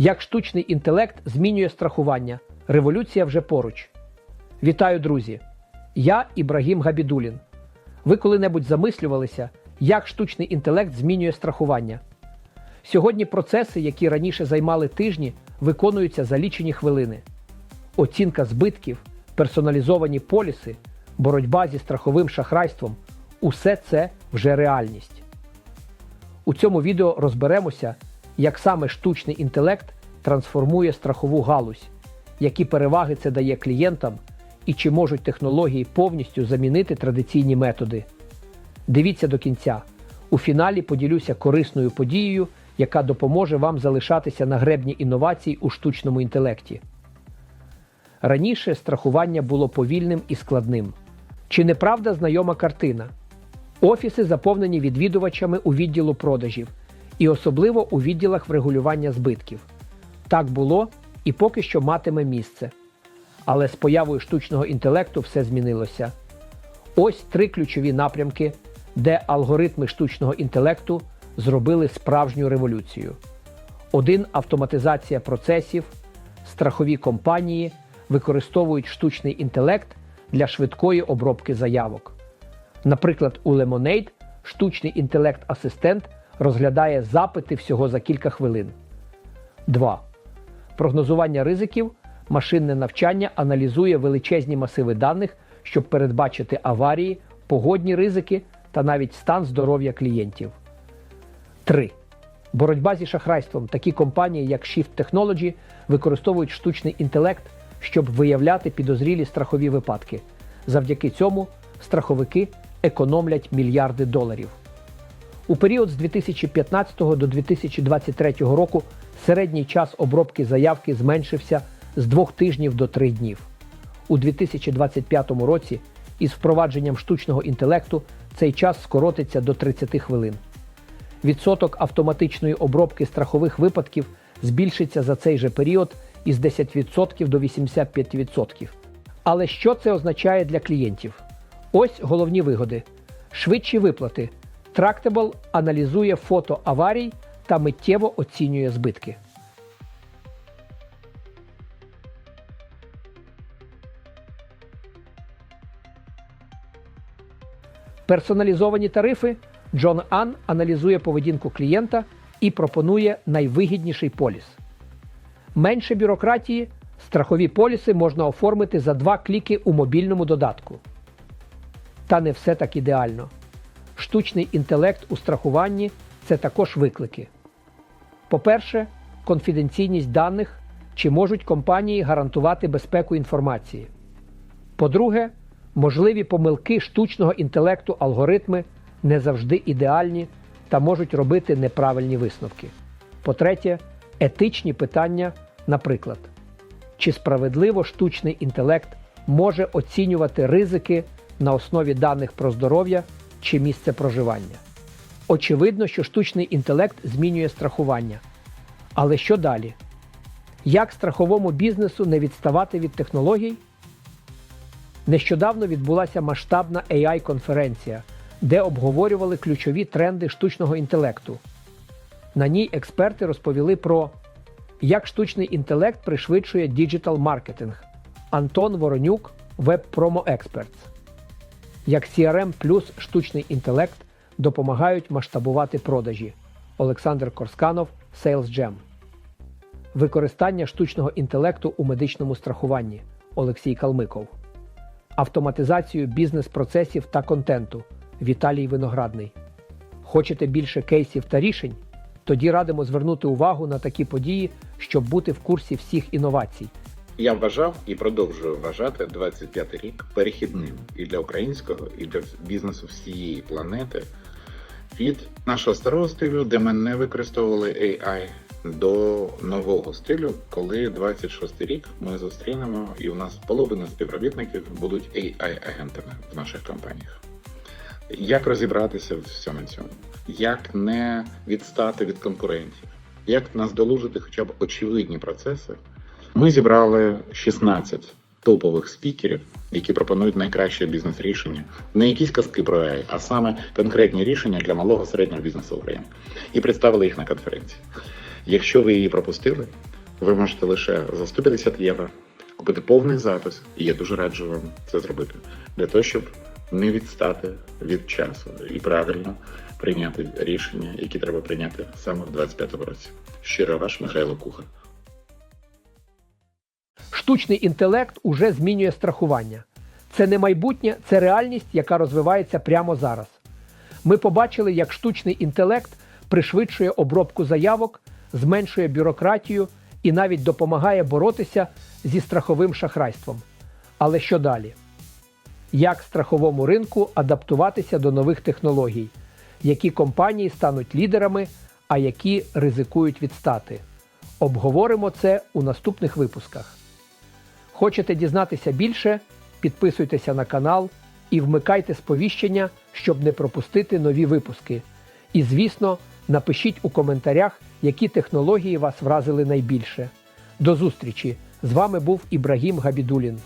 Як штучний інтелект змінює страхування. Революція вже поруч. Вітаю, друзі! Я Ібрагім Габідулін. Ви коли-небудь замислювалися, як штучний інтелект змінює страхування? Сьогодні процеси, які раніше займали тижні, виконуються за лічені хвилини. Оцінка збитків, персоналізовані поліси, боротьба зі страховим шахрайством усе це вже реальність. У цьому відео розберемося, як саме штучний інтелект трансформує страхову галузь, які переваги це дає клієнтам і чи можуть технології повністю замінити традиційні методи. Дивіться до кінця. У фіналі поділюся корисною подією, яка допоможе вам залишатися на гребні інновацій у штучному інтелекті. Раніше страхування було повільним і складним. Чи не правда знайома картина? Офіси заповнені відвідувачами у відділу продажів і особливо у відділах врегулювання збитків. Так було і поки що матиме місце. Але з появою штучного інтелекту все змінилося. Ось три ключові напрямки, де алгоритми штучного інтелекту зробили справжню революцію. Один автоматизація процесів, страхові компанії використовують штучний інтелект для швидкої обробки заявок. Наприклад, у Lemonade штучний інтелект-асистент розглядає запити всього за кілька хвилин. 2. Прогнозування ризиків. Машинне навчання аналізує величезні масиви даних, щоб передбачити аварії, погодні ризики та навіть стан здоров'я клієнтів. 3. Боротьба зі шахрайством. Такі компанії, як Shift Technology, використовують штучний інтелект, щоб виявляти підозрілі страхові випадки. Завдяки цьому страховики економлять мільярди доларів. У період з 2015 до 2023 року середній час обробки заявки зменшився з двох тижнів до трьох днів. У 2025 році із впровадженням штучного інтелекту цей час скоротиться до 30 хвилин. Відсоток автоматичної обробки страхових випадків збільшиться за цей же період із 10% до 85%. Але що це означає для клієнтів? Ось головні вигоди: швидші виплати. Tractable аналізує фото аварій та миттєво оцінює збитки. Персоналізовані тарифи. Джон Ан аналізує поведінку клієнта і пропонує найвигідніший поліс. Менше бюрократії. Страхові поліси можна оформити за два кліки у мобільному додатку. Та не все так ідеально. Штучний інтелект у страхуванні це також виклики. По-перше, конфіденційність даних, чи можуть компанії гарантувати безпеку інформації. По-друге, можливі помилки штучного інтелекту алгоритми не завжди ідеальні та можуть робити неправильні висновки. По-третє, етичні питання, наприклад, чи справедливо штучний інтелект може оцінювати ризики на основі даних про здоров'я чи місце проживання. Очевидно, що штучний інтелект змінює страхування. Але що далі? Як страховому бізнесу не відставати від технологій? Нещодавно відбулася масштабна AI-конференція, де обговорювали ключові тренди штучного інтелекту. На ній експерти розповіли про як штучний інтелект пришвидшує діджитал-маркетинг Антон Воронюк, Experts. Як CRM плюс штучний інтелект допомагають масштабувати продажі Олександр Корсканов, Sales Jam. Використання штучного інтелекту у медичному страхуванні Олексій Калмиков. Автоматизацію бізнес-процесів та контенту Віталій Виноградний. Хочете більше кейсів та рішень? Тоді радимо звернути увагу на такі події, щоб бути в курсі всіх інновацій. Я вважав і продовжую вважати 25-й рік перехідним і для українського, і для бізнесу всієї планети від нашого старого стилю, де ми не використовували AI, до нового стилю, коли 26-й рік ми зустрінемо, і у нас половина співробітників будуть AI-агентами в наших компаніях. Як розібратися в всьому цьому? Як не відстати від конкурентів? Як наздолужити хоча б очевидні процеси? Ми зібрали 16 топових спікерів, які пропонують найкраще бізнес-рішення, не якісь казки про AI, а саме конкретні рішення для малого середнього бізнесу України, і представили їх на конференції. Якщо ви її пропустили, ви можете лише за 150 євро купити повний запис, і я дуже раджу вам це зробити для того, щоб не відстати від часу і правильно прийняти рішення, які треба прийняти саме в 25-му році. Щиро ваш Михайло Кухар. Штучний інтелект уже змінює страхування. Це не майбутнє, це реальність, яка розвивається прямо зараз. Ми побачили, як штучний інтелект пришвидшує обробку заявок, зменшує бюрократію і навіть допомагає боротися зі страховим шахрайством. Але що далі? Як страховому ринку адаптуватися до нових технологій, які компанії стануть лідерами, а які ризикують відстати? Обговоримо це у наступних випусках. Хочете дізнатися більше? Підписуйтеся на канал і вмикайте сповіщення, щоб не пропустити нові випуски. І, звісно, напишіть у коментарях, які технології вас вразили найбільше. До зустрічі! З вами був Ібрагім Габідулін.